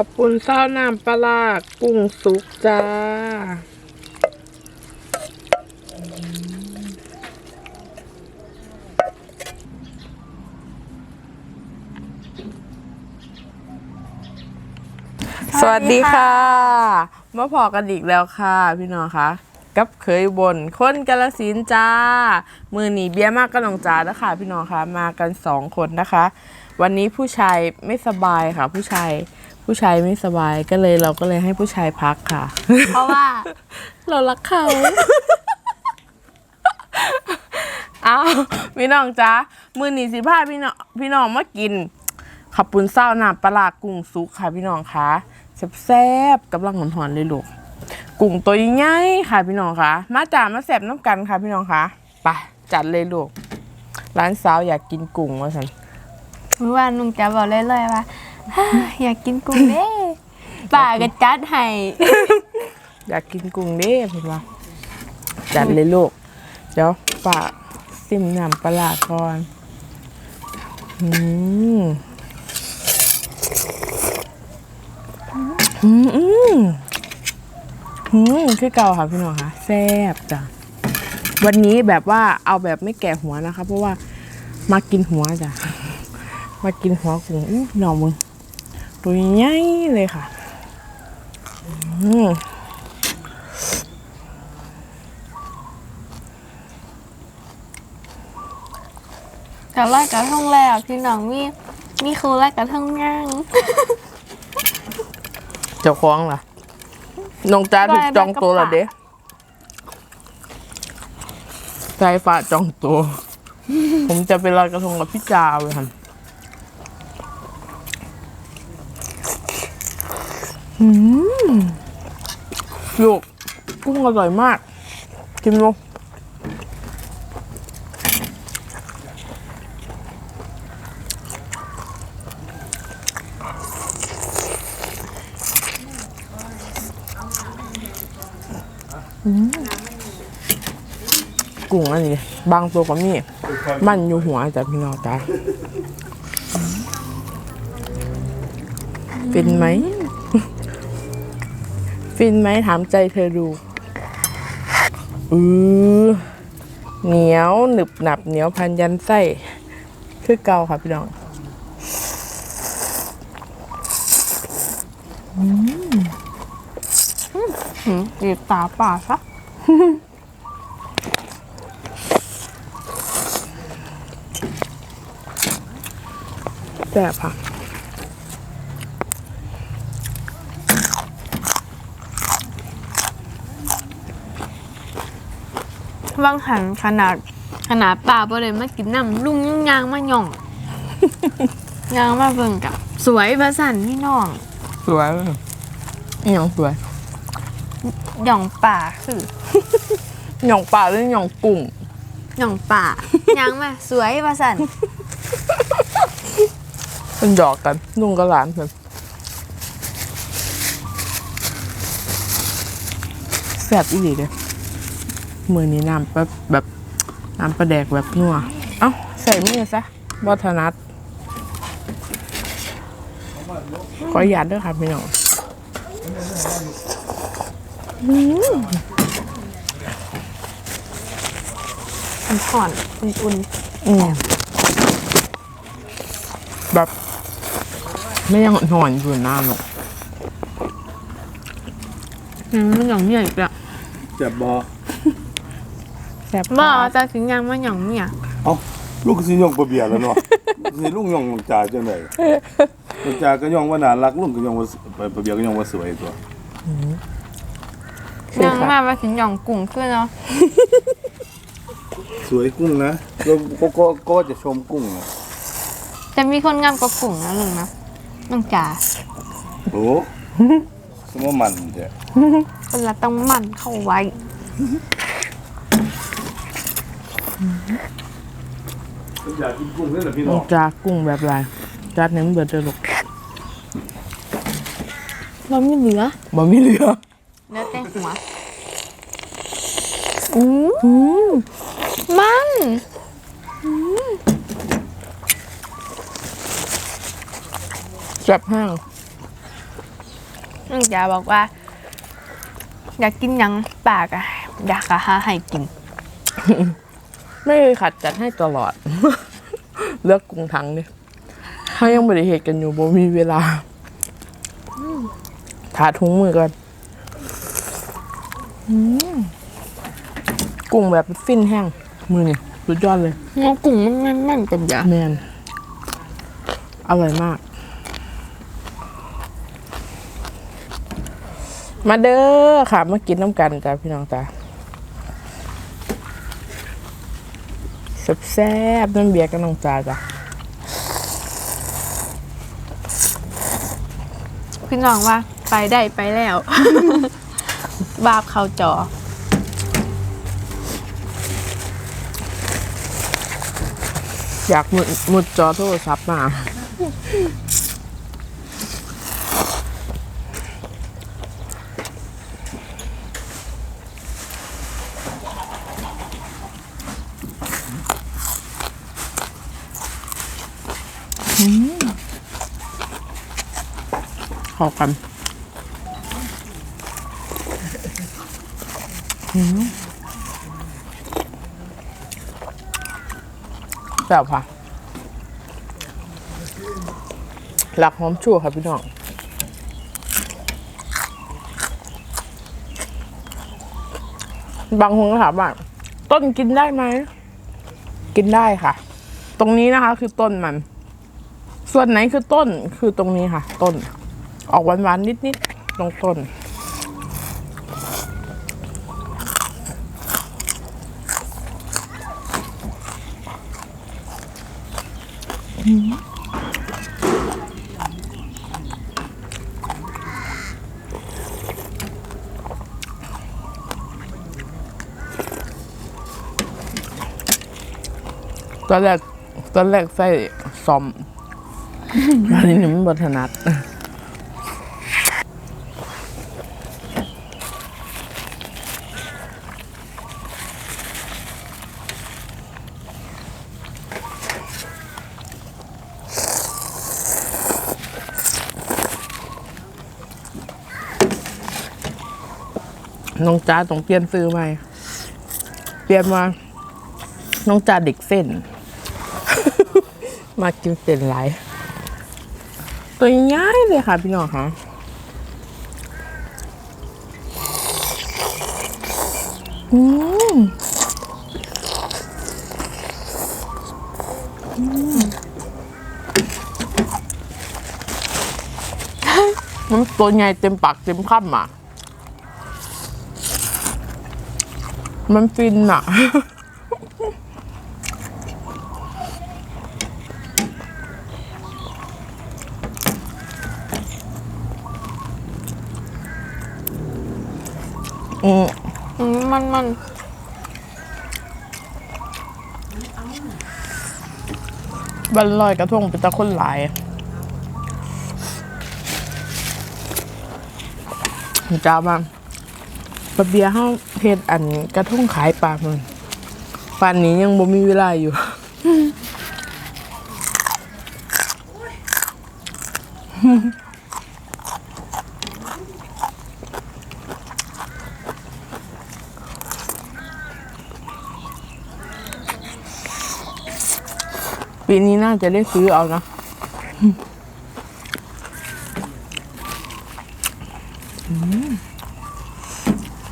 ขับปุ่นเศร้าน้ำปลาร้ากุ้งสุกจ้าสวัสดีค่ะมาพอกันอีกแล้วค่ะ พี่น้องคะกับเคยบนคนกาลสินจ้า มือหนีเบี้ยมากก็น้องจ้าแล้วค่ะ พี่น้องคะมากันสองคนนะคะ วันนี้ผู้ชายไม่สบายค่ะ ผู้ชาย ผู้ชายไม่สบายก็เลยเราก็เลยให้ผู้ชายพักค่ะ เพราะว่า เรารักเขาเอาพี่น้องจ้ามือหนีสิพาพี่น้องพี่น้องมากินขับปุ้นเศร้าน้ำปลาร้ากุ้งซุกค่ะพี่น้องคะแซ่บๆกำลังหอนๆเลยลูกกุ้งตัวใหญ่ๆค่ะพี่น้องคะมาจ่ามาแซ่บน้ำกันค่ะพี่น้องคะไปจัดเลยลูกร้านสาวอยากกินกุ้งว่าสันเมื่อวานลุงจะบอกเรื่อยๆว่า อยากกินกุ้งเด้ป่าก็จัดให้อยากกินกุ้งเด้เพื่อนว่าจัดเลยลูก เดี๋ยวฝากซิมน้ำปลาร้าก่อนอืมอืมอืมอืมคือเก่าค่ะพี่น้องค่ะแซ่บจ้ะวันนี้แบบว่าเอาแบบไม่แก่หัวนะคะ เพราะว่ามากินหัวจ้ะมากินหัวกุ้งอื้อหน่อมึง ตัวใหญ่เลยค่ะอืมกับไล่กระทงแล้วพี่น้องมีมีครูไล่กระทงย่างเจ้าของล่ะน้องจ้าถูกจองตัวและเด้ใจฝ่าจองตัว ผมจะไปลอยกระทงกับพี่จาวเลยค่ะ อืมลูกกุ้งอร่อยมาก กินลงกุ้งอันนี้บางตัวก็มีมันอยู่หัวจ้ะพี่น้องจ้าฟินไหม ฟินไหมถามใจเธอดูอือเหนียวหนึบหนับเหนียวพันยันไส้คือเกาค่ะพี่น้องหืมจีบตาป่าซะแซ่บค่ะ ว่างหันขนาดขนาดป่าบ่เลยมากินน้ำลุงยังยางมาหย่อง ยางมาเบิ่งกับ สวยประสันพี่น้องสวยไหมอหย่างสวยหย่องป่าคือหย่องปลาหรือหย่องกุ้งหย่องป่ายางมาสวยประสันเป็นหยอกกันลุงกับหลานเพิ่นแซ่บอีหลีเลย มือนี้น้ำแบบแบบน้ำปลาแดกแบบนัว เอ้า ใส่มือซะบอถนัดขออนุญาตด้วยค่ะพี่น้องมันผ่อนอุ่นอืมแบบไม่ยังหอนอยู่หน้าหนกๆยังมันหย่องเนี่ยอีกแล้วเจ็บบอแซ่บบ่จะถึงยังมาหย่องเนี่ยเอ้าลูกสิย่องบ่เบียร์แล้วเนาะ สิลูกย่องน้องจ่าจังได๋น้องจ่าก็ย่องว่าน่ารักลุงก็ย่องว่าบ่เบียร์ก็ย่องว่าสวยตัวยังมามาถึงหย่องกุ้งขึ้นเนาะสวยกุ้งนะก็ก็ก็ก็จะชมกุ้งนะจะมีคนงามกว่ากุ้งนะลุงนะน้องจ๋าโอ้สมมันแท้คนละต้องหมั่นเข้าไว้ อยากกินกุ้งนี่แหละพี่นน้อองกจากกุ้งแบบไรจัดเน้นเบิดเด้อลูกเราไม่เหลือบ่มีเหลือเนื้อแต่หัวอืมมันแซ่บห้างน้องจ๋าบอกว่า อยากกินหยังปากอะอยากอะหาให้กิน ไม่เคยขัดจัดให้ตลอด เลือกกุ้งทั้งเนี่ยถ้ายังบริเหตุกันอยู่บ่มีเวลาถาถุงมือกันอืมกุ้งแบบฟินแห้ง มือนี่สุดยอดเลยงอกุ้งมันมันมันเป็นยาแมนอร่อยมาก มาเด้อค่ะมากินน้ำกันจ้าพี่น้องจ้า แซ่บๆน้ำเบียร์กับน้องจ้าจ้ะพี่น้องว่าไปได้ไปแล้ว บาปเขาจอ อยากมุดมุดจอโทรศัพท์มา อกันอืมแบบค่ะหลักหอมชั่วค่ะพี่น้องบางคนก็ถามว่าต้นกินได้ไหม กินได้ค่ะ ตรงนี้นะคะคือต้นมัน ส่วนไหนคือต้นคือตรงนี้ค่ะ ต้น ออกหวานๆนิดๆตรงต้นตอนแรกตอนแรกใส่ซอมอันนี้ไมันบถนัด น้องจ้าต้องเปลี่ยนซื้อใหม่ เปลี่ยนมา น้องจ้าเด็กเส้น มากินเส้นหลายตัวใหญ่เลยค่ะพี่น้องค่ะอืมอืมมันตัวใหญ่เต็มปากเต็มคำอะ มันฟินอะอืมอืมมันมันบันลอยกระทงเป็นตะคนหลายจ้าบ้าง ปะเบียร์เฮาเฮ็ดอันกระทงขายปลามันปานนี้ยังบ่มีเวลาอยู่ ปีนี้น่าจะได้ซื้อเอานะ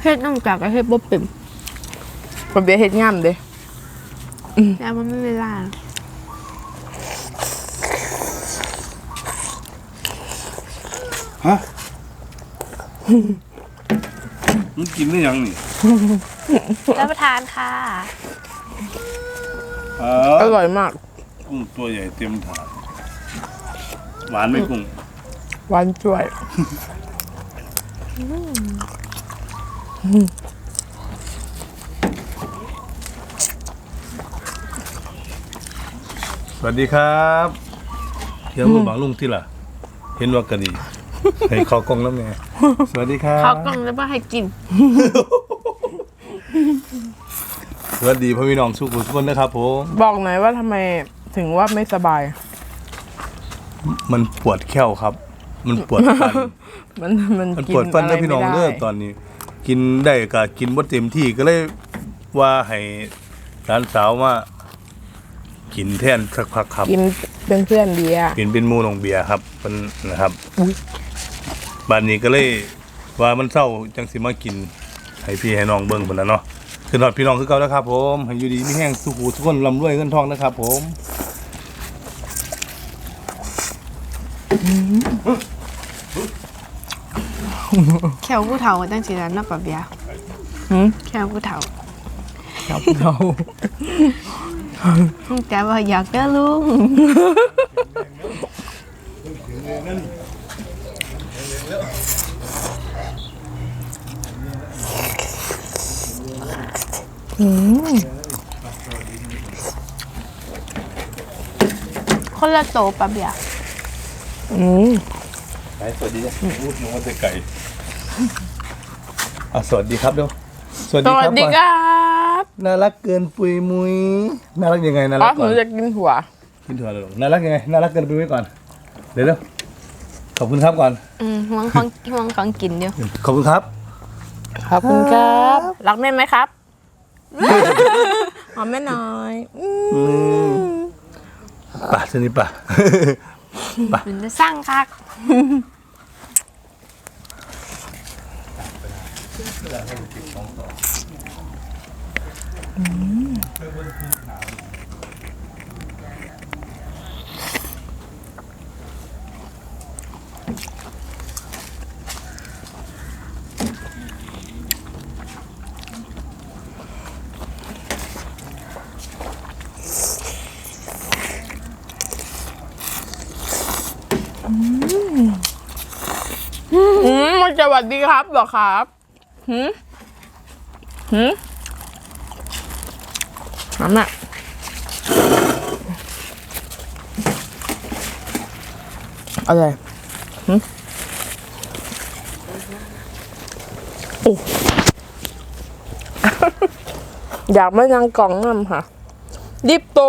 เฮ็ดน้องจากก็เฮ็ดบ่เป็นปะเบียร์เฮ็ดงามเด้แต่มันไม่เวลาฮะมันกินได้ยังนี่รับประทานค่ะ เอออร่อยมาก กุ้งตัวใหญ่เต็มถาดหวานไหมกุ้งหวานจ่วย สวัสดีครับเดี๋ยวมือบางลุงที่ล่ะ เห็นว่ากะดี ให้เข้ากล้องแล้วแม่สวัสดีครับ เขากล่องแล้วว่าให้กิน สวัสดีพ่อพี่น้องสุขุทุกคนนะครับผมบอกหน่อยว่าทำไมถึงว่าไม่สบาย มันปวดแข้วครับ มันปวดฟัน มันมันมันกินปวดฟันอะไรเด้อพี่น้องไม่เด้อได้ตอนนี้ กินได้ก็กินบ่เต็มที่ก็เลยว่าให้หลานสาวมากินแทนสักพักครับกินเป็นเพื่อนเบียร์กินเป็นหมูน้องเบียร์ครับเพิ่นนะครับอุ๊ยบ้านนี้ก็เลยว่ามันเศร้าจังสิมากินให้พี่ให้น้องเบิ่งพุ่นน่ะเนาะคือฮอดพี่น้องคือเก่าแล้วครับผมให้อยู่ดีมีแห้งสุขทุกคนร่ำรวยเงินทองนะครับ ผม แควผู้เฒ่าก็ตั้งชื่อนั้นเนาะปะเบียร์หืมแควผู้เฒ่าครับเราลุงแต่ว่าอยากเด้อลุงคนละโตปะเบียร์อืม ไปสวัสดีนะพูดนึกว่าจะไก่อะสวัสดีครับเดี๋ยวสวัสสดีควัรัสบดีครับน่ารักเกินปุยมุยน่ารักยังไงน่าอ๋อรักหก่อนูนจะกินหัว กินถั่วเลยเหรอน่ารักยังไงน่ารักเกินปุยมุยก่อนเดี๋ยวเดี๋ยวขอบคุณครับก่อนอืมห่วงของห่วงของกินเดียวขอบคุณครับ ขอบคุณครับ รักแม่ไหมครับ หอมแม่น้อยอืม ป่ะสนิทป่ะ มันจะสร้างคักอื สวัสดีครับหรอครับหืมหืมน้ำอะอะไรหืมโอ้อยากมานั่งกล่องน้ำค่ะดิบโต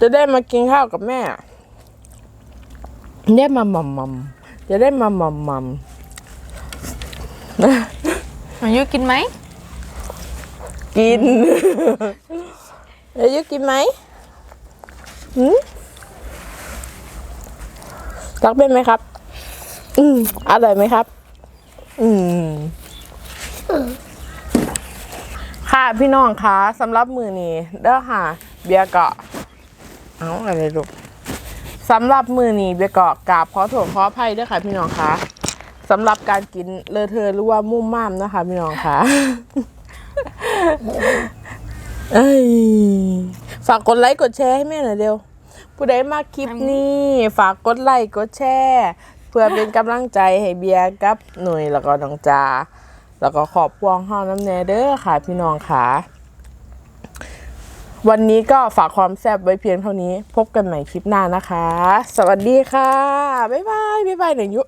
จะได้มากินข้าวกับแม่ ได้มาหม่ำมัมจะได้มาหม่ำมัม อายุกินไหม กินอายุกินไหมหืมรักเป็นไหมครับ อืมอร่อยไหมครับ อืม ค่ะพี่น้องคะสำหรับมือนี้เด้อค่ะ เบียร์เกาะเอาอะไรลูกสำหรับมือนี้เบียร์เกาะกราบขอโทษขออภัยเด้อค่ะพี่น้องคะ สำหรับการกินเลอเทอหรือว่ามุ่มม่ามนะคะพี่น้องคะเอ้ยฝากกดไลค์กดแชร์ให้แม่หน่อยเดียวผู้ใดมาคลิปนี้ ฝากกดไลค์กดแชร์เพื่อเป็นกำลังใจให้เบียร์กับหน่วยแล้วก็น้องจาแล้วก็ขอบพวงห้องน้ำแนเด้อค่ะ พี่น้องค่ะ วันนี้ก็ฝากความแซ่บไว้เพียงเท่านี้ พบกันใหม่คลิปหน้านะคะ สวัสดีค่ะ บ๊ายบาย บ๊ายบายหน่อยยุ